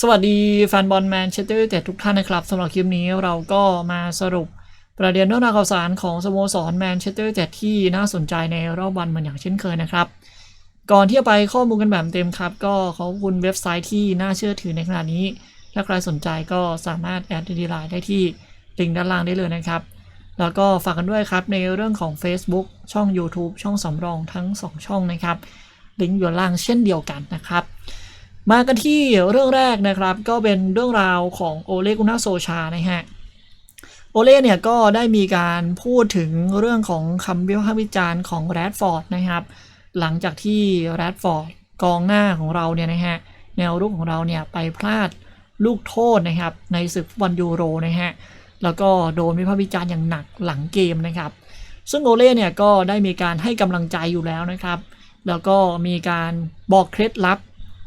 สวัสดีแฟนบอลแมนเชสเตอร์ยูไนเต็ดทุกท่านนะครับสำหรับคลิปนี้เราก็มาสรุปประเด็นเรื่องราวข่าวสารของสโมสรแมนเชสเตอร์ยูไนเต็ดที่น่าสนใจในรอบวันเหมือนอย่างเช่นเคยนะครับ ก่อนที่จะไปข้อมูลกันแบบเต็มครับ ก็ขอบคุณเว็บไซต์ที่น่าเชื่อถือในขณะนี้ ถ้าใครสนใจก็สามารถแอดดีไลน์ได้ที่ลิงก์ด้านล่างได้เลยนะครับ แล้วก็ฝากกันด้วยครับในเรื่องของ Facebook ช่อง YouTube ช่องสำรองทั้ง 2 ช่องนะครับลิงก์อยู่ล่างเช่นเดียวกันนะครับ มากันที่เรื่องแรกนะครับ ก็เป็นเรื่องราวของโอเลกุนาโซชานะฮะโอเล่เนี่ยก็ได้มีการพูดถึงเรื่องของคำวิพากษ์วิจารณ์ของแรดฟอร์ดนะครับ หลังจากที่แรดฟอร์ดกองหน้าของเราเนี่ยนะฮะแนวรุกของเราเนี่ยไปพลาดลูกโทษนะครับ ในศึกฟุตบอลยูโรนะฮะแล้วก็โดนวิพากษ์วิจารณ์อย่างหนักหลังเกมนะครับ ซึ่งโอเล่เนี่ยก็ได้มีการให้กำลังใจอยู่แล้วนะครับ แล้วก็มีการบอกเคล็ดลับ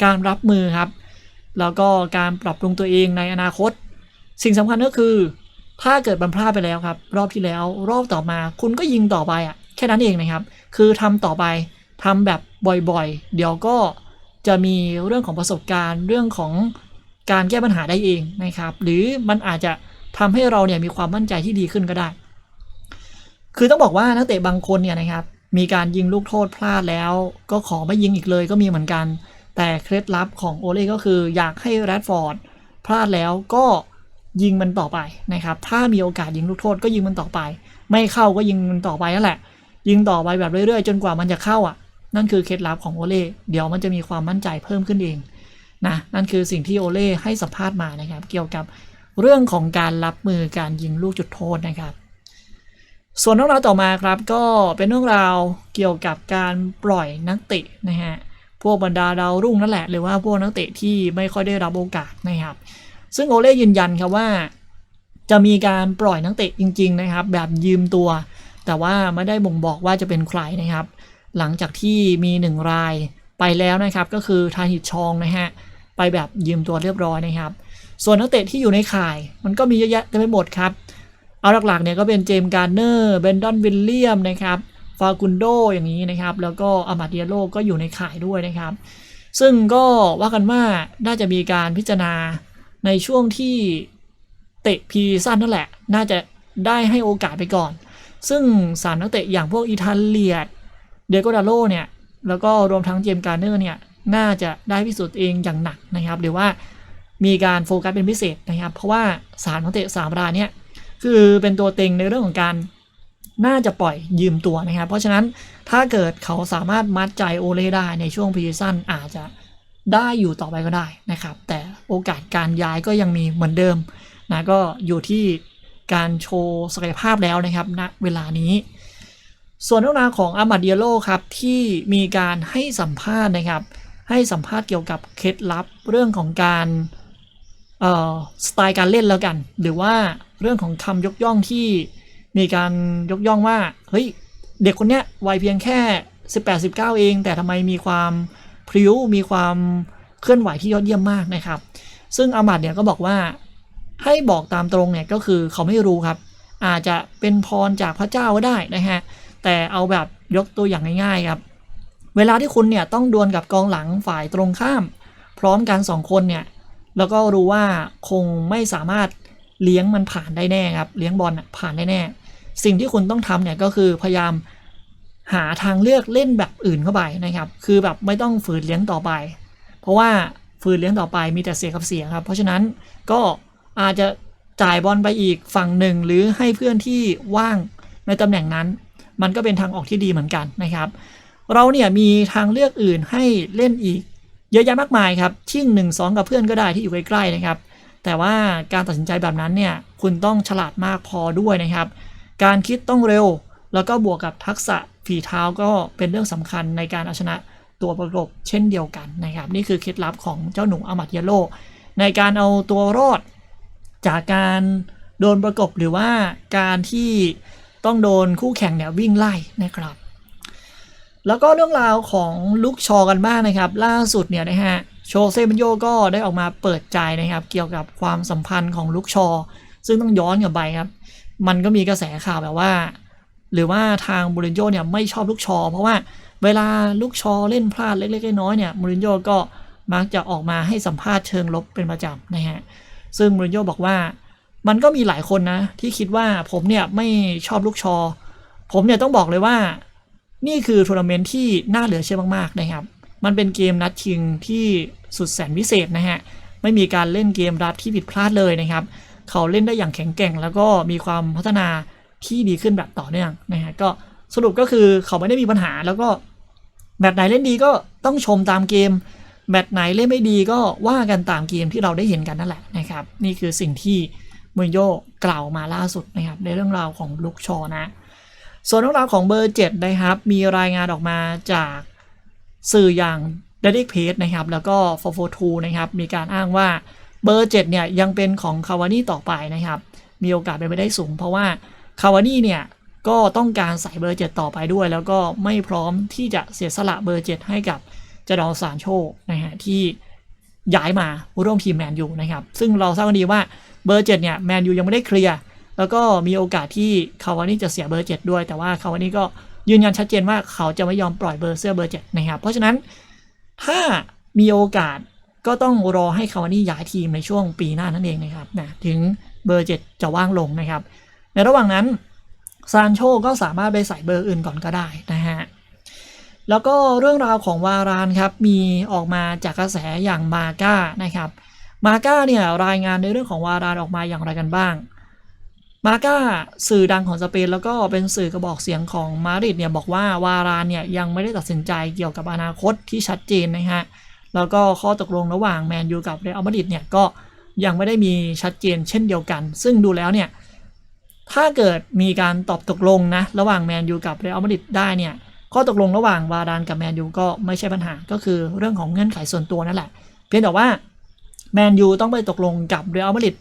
การรับมือครับ แล้วก็การปรับปรุงตัวเองในอนาคต สิ่งสำคัญก็คือ ถ้าเกิดบันพลาดไปแล้วครับ รอบที่แล้วรอบต่อมาคุณก็ยิงต่อไปอะแค่นั้นเองนะครับ คือทำต่อไปทำแบบบ่อยๆ เดี๋ยวก็จะมีเรื่องของประสบการณ์เรื่องของการแก้ปัญหาได้เองนะครับ หรือมันอาจจะทำให้เราเนี่ยมีความมั่นใจที่ดีขึ้นก็ได้ คือต้องบอกว่านักเตะบางคนเนี่ยนะครับ มีการยิงลูกโทษพลาดแล้ว ก็ขอไม่ยิงอีกเลยก็มีเหมือนกัน แต่เคล็ดลับของโอเล่ก็คืออยากให้แรดฟอร์ดพลาดแล้วก็ยิงมันต่อไปนะครับ ถ้ามีโอกาสยิงลูกโทษก็ยิงมันต่อไป ไม่เข้าก็ยิงมันต่อไปนั่นแหละ ยิงต่อไปแบบเรื่อยๆ จนกว่ามันจะเข้าอะ นั่นคือเคล็ดลับของโอเล่ เดี๋ยวมันจะมีความมั่นใจเพิ่มขึ้นเองนะ นั่นคือสิ่งที่โอเล่ให้สัมภาษณ์มานะครับ เกี่ยวกับเรื่องของการรับมือการยิงลูกจุดโทษนะครับ ส่วนเรื่องราวต่อมาครับก็เป็นเรื่องราวเกี่ยวกับการปล่อยนักเตะนะฮะ พวกบรรดาดาวรุ่งนั่นแหละ หรือว่าพวกนักเตะที่ไม่ค่อยได้รับโอกาสนะครับ ซึ่งโอเล่ยืนยันครับว่า จะมีการปล่อยนักเตะจริง ๆ นะครับ แบบยืมตัว แต่ว่าไม่ได้บ่งบอกว่าจะเป็นใครนะครับ หลังจากที่มีหนึ่งรายไปแล้วนะครับ ก็คือทาฮิตชองนะฮะไปแบบยืมตัวเรียบร้อยนะครับ ส่วนนักเตะที่อยู่ในข่าย มันก็มีเยอะแยะเต็มไปหมดครับ เอาหลักๆเนี่ยก็เป็นเจมส์การ์เนอร์ เบนดอน วิลเลียมนะครับ ฟากุนโดอย่างนี้นะครับ แล้วก็อามาเดียโลก็อยู่ในข่ายด้วยนะครับ ซึ่งก็ว่ากันว่าน่าจะมีการพิจารณาในช่วงที่เตะพีสั้นนั่นแหละ น่าจะได้ให้โอกาสไปก่อน ซึ่งสามนักเตะอย่างพวกอิตาเลียดเดโกดาโลเนี่ย แล้วก็รวมทั้งเจมส์การ์เนอร์เนี่ย น่าจะได้พิสูจน์เองอย่างหนักนะครับหรือว่ามีการโฟกัสเป็นพิเศษนะครับ เพราะว่าสามนักเตะสามรายเนี่ย คือเป็นตัวเต็งในเรื่องของการ น่าจะปล่อยยืมตัวนะครับ เพราะฉะนั้นถ้าเกิดเขาสามารถมัดใจโอเล่ได้ในช่วงพรีซันอาจจะได้อยู่ต่อไปก็ได้นะครับ แต่โอกาสการย้ายก็ยังมีเหมือนเดิมนะก็อยู่ที่การโชว์ศักยภาพแล้วนะครับณเวลานี้ ส่วนเรื่องราวของอามาเดียโลครับ ที่มีการให้สัมภาษณ์นะครับ ให้สัมภาษณ์เกี่ยวกับเคล็ดลับเรื่องของการสไตล์การเล่นแล้วกัน หรือว่าเรื่องของคำยกย่องที่ มีการยกย่องว่าเฮ้ยเด็กคนเนี้ยวัยเพียงแค่ 18-19 เอง แต่ทำไมมีความพริ้วมีความเคลื่อนไหวที่ยอดเยี่ยมมากนะครับ ซึ่งอามัดเนี่ยก็บอกว่าให้บอกตามตรงเนี่ยก็คือเขาไม่รู้ครับ อาจจะเป็นพรจากพระเจ้าก็ได้นะฮะแต่เอาแบบยกตัวอย่างง่ายๆครับ เวลาที่คุณเนี่ยต้องดวลกับกองหลังฝ่ายตรงข้าม พร้อมกันสองคนเนี่ยแล้วก็รู้ว่าคงไม่สามารถเลี้ยงมันผ่านได้แน่ครับ เลี้ยงบอลผ่านได้แน่ สิ่งที่คุณต้องทำเนี่ยก็คือพยายามหาทางเลือกเล่นแบบอื่นเข้าไปนะครับ คือแบบไม่ต้องฝืนเลี้ยงต่อไป เพราะว่าฝืนเลี้ยงต่อไปมีแต่เสียกับเสียครับ เพราะฉะนั้นก็อาจจะจ่ายบอลไปอีกฝั่งหนึ่งหรือให้เพื่อนที่ว่างในตำแหน่งนั้น มันก็เป็นทางออกที่ดีเหมือนกันนะครับ เราเนี่ยมีทางเลือกอื่นให้เล่นอีก เยอะแยะมากมายครับชิ่งหนึ่งสองกับเพื่อนก็ได้ที่อยู่ใกล้ๆนะครับ แต่ว่าการตัดสินใจแบบนั้นเนี่ยคุณต้องฉลาดมากพอด้วยนะครับ การคิดต้องเร็ว แล้วก็บวกกับทักษะฝีเท้าก็เป็นเรื่องสำคัญในการเอาชนะตัวประกบเช่นเดียวกันนะครับ นี่คือเคล็ดลับของเจ้าหนูอามัดเยโล ในการเอาตัวรอด จากการโดนประกบหรือว่าการที่ต้องโดนคู่แข่งเนี่ยวิ่งไล่นะครับ แล้วก็เรื่องราวของลุกชอกันบ้างนะครับ ล่าสุดเนี่ยนะฮะโชเซบันโยก็ได้ออกมาเปิดใจนะครับ เกี่ยวกับความสัมพันธ์ของลุกชอ ซึ่งต้องย้อนกลับไปครับ มันก็มีกระแสข่าวแบบว่า หรือว่าทางมูรินโญ่เนี่ยไม่ชอบลูกชอ เพราะว่าเวลาลูกชอเล่นพลาดเล็กๆน้อยๆเนี่ยมูรินโญ่ก็มักจะออกมาให้สัมภาษณ์เชิงลบเป็นประจำนะฮะซึ่งมูรินโญ่บอกว่ามันก็มีหลายคนนะ ที่คิดว่าผมเนี่ยไม่ชอบลูกชอ ผมเนี่ยต้องบอกเลยว่า นี่คือทัวร์นาเมนต์ที่น่าเหลือเชื่อมากๆนะครับ มันเป็นเกมนัดชิงที่สุดแสนวิเศษนะฮะ ไม่มีการเล่นเกมรับที่ผิดพลาดเลยนะครับ เขาเล่นได้อย่างแข็งแกร่ง แล้วก็มีความพัฒนาที่ดีขึ้นแบบต่อเนื่องนะฮะก็สรุปก็คือเขาไม่ได้มีปัญหาแล้วก็แมตช์ไหนเล่นดีก็ต้องชมตามเกมแมตช์ไหนเล่นไม่ดีก็ว่ากันตามเกมที่เราได้เห็นกันนั่นแหละนะครับ นี่คือสิ่งที่มูรินโญ่กล่าวมาล่าสุดนะครับในเรื่องราวของลูกชอนะ ส่วนเรื่องราวของเบอร์7นะครับ มีรายงานออกมาจากสื่ออย่าง d e d i c Page นะครับ แล้วก็442นะครับ มีการอ้างว่า เบอร์ 7 เนี่ยยังเป็นของคาวานี่ต่อไปนะครับ มีโอกาสเป็นไปได้สูง เพราะว่าคาวานี่เนี่ยก็ต้องการใส่เบอร์ 7 ต่อไปด้วย แล้วก็ไม่พร้อมที่จะเสียสละเบอร์ 7 ให้กับจดอนซานโชนะฮะที่ย้ายมาร่วมทีมแมนยูนะครับ ซึ่งเราทราบกันดีว่าเบอร์ 7 เนี่ยแมนยูยังไม่ได้เคลียร์แล้วก็มีโอกาสที่คาวานี่จะเสียเบอร์ 7 ด้วย แต่ว่าคาวานี่ก็ยืนยันชัดเจนว่าเขาจะไม่ยอมปล่อยเบอร์เสื้อเบอร์ 7 นะครับ เพราะฉะนั้นถ้ามีโอกาส ก็ต้องรอให้คาวานี่ย้ายทีมในช่วงปีหน้านั่นเองนะครับนะถึงเบอร์ 7 จะว่างลงนะครับ ในระหว่างนั้นซานโชก็สามารถไปใส่เบอร์อื่นก่อนก็ได้นะฮะแล้วก็เรื่องราวของวารานครับมีออกมาจากกระแสอย่างมาก้านะครับมาก้าเนี่ยรายงานในเรื่องของวารานออกมาอย่างไรกันบ้าง มาก้าสื่อดังของสเปนแล้วก็เป็นสื่อกระบอกเสียงของมาดริดเนี่ยบอกว่าวารานเนี่ยยังไม่ได้ตัดสินใจเกี่ยวกับอนาคตที่ชัดเจนนะฮะ แล้วก็ข้อตกลงระหว่างแมนยูกับเรอัลมาดริดเนี่ยก็ยังไม่ได้มีชัดเจนเช่นเดียวกัน ซึ่งดูแล้วเนี่ยถ้าเกิดมีการตอบตกลงนะระหว่างแมนยูกับเรอัลมาดริดได้เนี่ยข้อตกลงระหว่างวารานกับแมนยูก็ไม่ใช่ปัญหาก็คือเรื่องของเงื่อนไขส่วนตัวนั่นแหละ เพียงแต่ว่าแมนยูต้องไปตกลงกับเรอัลมาดริด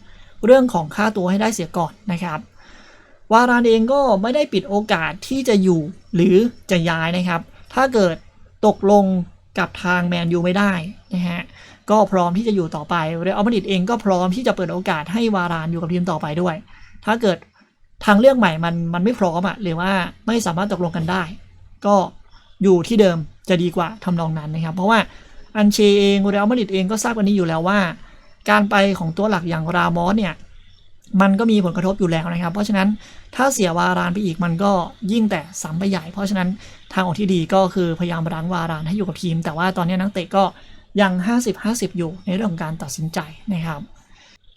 เรื่องของค่าตัวให้ได้เสียก่อนนะครับวารานเองก็ไม่ได้ปิดโอกาสที่จะอยู่หรือจะย้ายนะครับ ถ้าเกิดตกลง กับทางแมนยูไม่ได้นะฮะก็พร้อมที่จะอยู่ต่อไปเรอัลมาดริดเองก็พร้อมที่จะเปิดโอกาสให้วารานอยู่กับทีมต่อไปด้วย ถ้าเกิดทางเลือกใหม่มันมันไม่พร้อมอะหรือว่าไม่สามารถตกลงกันได้ ก็อยู่ที่เดิมจะดีกว่าทำนองนั้นนะครับ เพราะว่าอันเชเองเรอัลมาดริดเองก็ทราบกันนี้อยู่แล้วว่า การไปของตัวหลักอย่างรามอสเนี่ย มันก็มีผลกระทบอยู่แล้วนะครับ เพราะฉะนั้นถ้าเสียวารานไปอีกมันก็ยิ่งแต่ซ้ำไปใหญ่ เพราะฉะนั้นทางออกที่ดีก็คือพยายามรั้งวารานให้อยู่กับทีม แต่ว่าตอนนี้นักเตะก็ยัง 50-50 อยู่ในเรื่องของการตัดสินใจนะครับ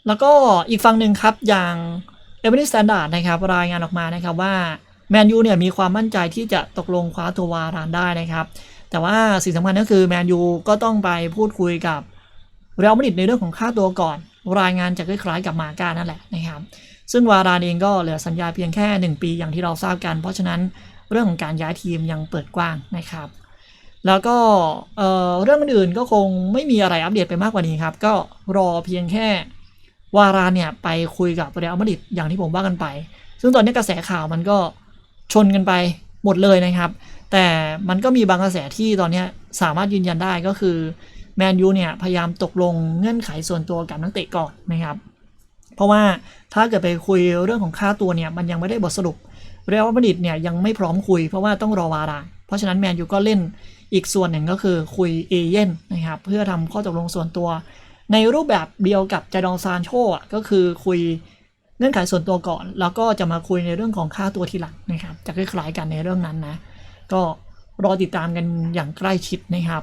แล้วก็อีกฝั่งหนึ่งครับอย่างเอเวอร์สแตนดาร์ดนะครับรายงานออกมานะครับว่าแมนยูเนี่ยมีความมั่นใจที่จะตกลงคว้าตัววารานได้นะครับ แต่ว่าสิ่งสำคัญก็คือแมนยูก็ต้องไปพูดคุยกับเรอัลมาดริดในเรื่องของค่าตัวก่อน รายงานจะคล้ายๆกับมาก้านั่นแหละนะครับซึ่งวารานเองก็เหลือสัญญาเพียงแค่ 1 ปีอย่างที่เราทราบกัน เพราะฉะนั้นเรื่องของการย้ายทีมยังเปิดกว้างนะครับ แล้วก็เเรื่องอื่นก็คงไม่มีอะไรอัปเดตไปมากกว่านี้ครับ ก็รอเพียงแค่วารานเนี่ยไปคุยกับเรอัลมาดริดอย่างที่ผมว่ากันไป ซึ่งตอนนี้กระแสข่าวมันก็ชนกันไปหมดเลยนะครับ แต่มันก็มีบางกระแสที่ตอนนี้สามารถยืนยันได้ก็คือ แมนยูเนี่ยพยายามตกลงเงื่อนไขส่วนตัวกับนักเตะก่อนนะครับ เพราะว่าถ้าเกิดไปคุยเรื่องของค่าตัวเนี่ยมันยังไม่ได้บทสรุปเรอัลมาดริดเนี่ยยังไม่พร้อมคุยเพราะว่าต้องรอวาราเพราะฉะนั้นแมนยูก็เล่นอีกส่วนหนึ่งก็คือคุยเอเย่นนะครับเพื่อทำข้อตกลงส่วนตัว ในรูปแบบเดียวกับจดองซานโชอะก็คือคุยเงื่อนไขส่วนตัวก่อน แล้วก็จะมาคุยในเรื่องของค่าตัวทีหลังนะครับจะคล้ายๆกันในเรื่องนั้นนะก็รอติดตามกันอย่างใกล้ชิดนะครับ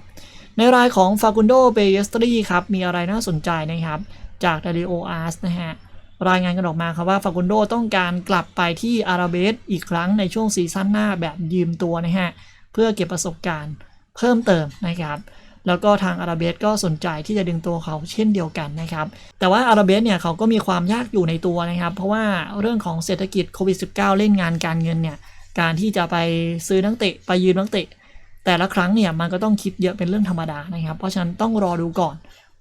ในรายของฟากุนโดเบเยสตรีครับ มีอะไรน่าสนใจนะครับ จากดาริโออาร์สนะฮะ รายงานกันออกมาครับว่าฟากุนโดต้องการกลับไปที่อาราเบสอีกครั้งในช่วงซีซั่นหน้าแบบยืมตัวนะฮะ เพื่อเก็บประสบการณ์เพิ่มเติมนะครับแล้วก็ทางอาราเบสก็สนใจที่จะดึงตัวเขาเช่นเดียวกันนะครับ แต่ว่าอาราเบสเนี่ยเขาก็มีความยากอยู่ในตัวนะครับ เพราะว่าเรื่องของเศรษฐกิจโควิด -19 เล่นงานการเงินเนี่ย การที่จะไปซื้อนักเตะไปยืมนักเตะ แต่ละครั้งเนี่ยมันก็ต้องคิดเยอะเป็นเรื่องธรรมดานะครับ เพราะฉะนั้นต้องรอดูก่อน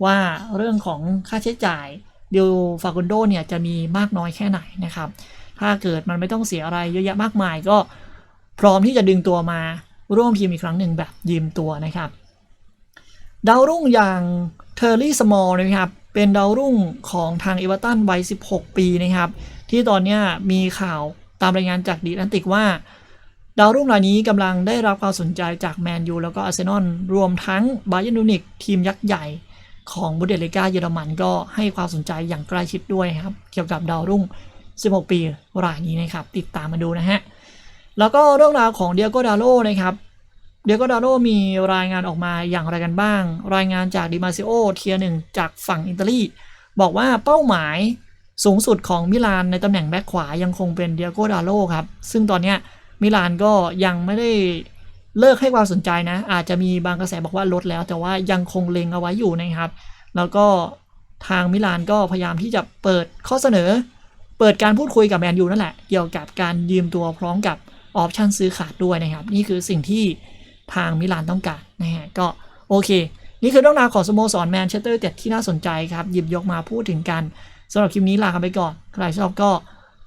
ว่าเรื่องของค่าใช้จ่ายเดลฟากุนโดเนี่ยจะมีมากน้อยแค่ไหนนะครับ ถ้าเกิดมันไม่ต้องเสียอะไรเยอะแยะมากมายก็พร้อมที่จะดึงตัวมาร่วมทีมอีกครั้งหนึ่งแบบยืมตัวนะครับ ดาวรุ่งอย่างเทอร์รี่สมอลนะครับ เป็นดาวรุ่งของทางเอเวอร์ตันวัย 16 ปีนะครับ ที่ตอนนี้มีข่าวตามรายงานจากดีแอนติกว่า ดาวรุ่งรายนี้กำลังได้รับความสนใจจากแมนยูแล้วก็อาร์เซนอลรวมทั้งบาเย r n น u นิกทีมยักษ์ใหญ่ของบุนเดสลิกาเยอรมันก็ให้ความสนใจอย่างใกล้ชิดด้วยครับ เกี่ยวกับดาวรุ่ง 16 ปีรายนี้นะครับ ติดตามมาดูนะฮะ แล้วก็เรื่องราวของเดียโกดาโลนะครับ เดียโกดาโลมีรายงานออกมาอย่างไรกันบ้าง รายงานจากดิมาซิโอเทียหนึ่งจากฝั่งอิตาลี บอกว่าเป้าหมายสูงสุดของมิลานในตำแหน่งแบ็คขวายังคงเป็นเดียโกดาโลครับ ซึ่งตอนเนี้ย มิลานก็ยังไม่ได้เลิกให้ความสนใจนะ อาจจะมีบางกระแสบอกว่าลดแล้ว แต่ว่ายังคงเล็งเอาไว้อยู่นะครับ แล้วก็ทางมิลานก็พยายามที่จะเปิดข้อเสนอ เปิดการพูดคุยกับแมนยูนั่นแหละ เกี่ยวกับการยืมตัวพร้อมกับออปชันซื้อขาดด้วยนะครับ นี่คือสิ่งที่ทางมิลานต้องการนะฮะก็โอเค นี่คือเรื่องราวของสโมสรแมนเชสเตอร์เต็ดที่น่าสนใจครับ หยิบยกมาพูดถึงกันสำหรับคลิปนี้ลากันไปก่อน ใครชอบก็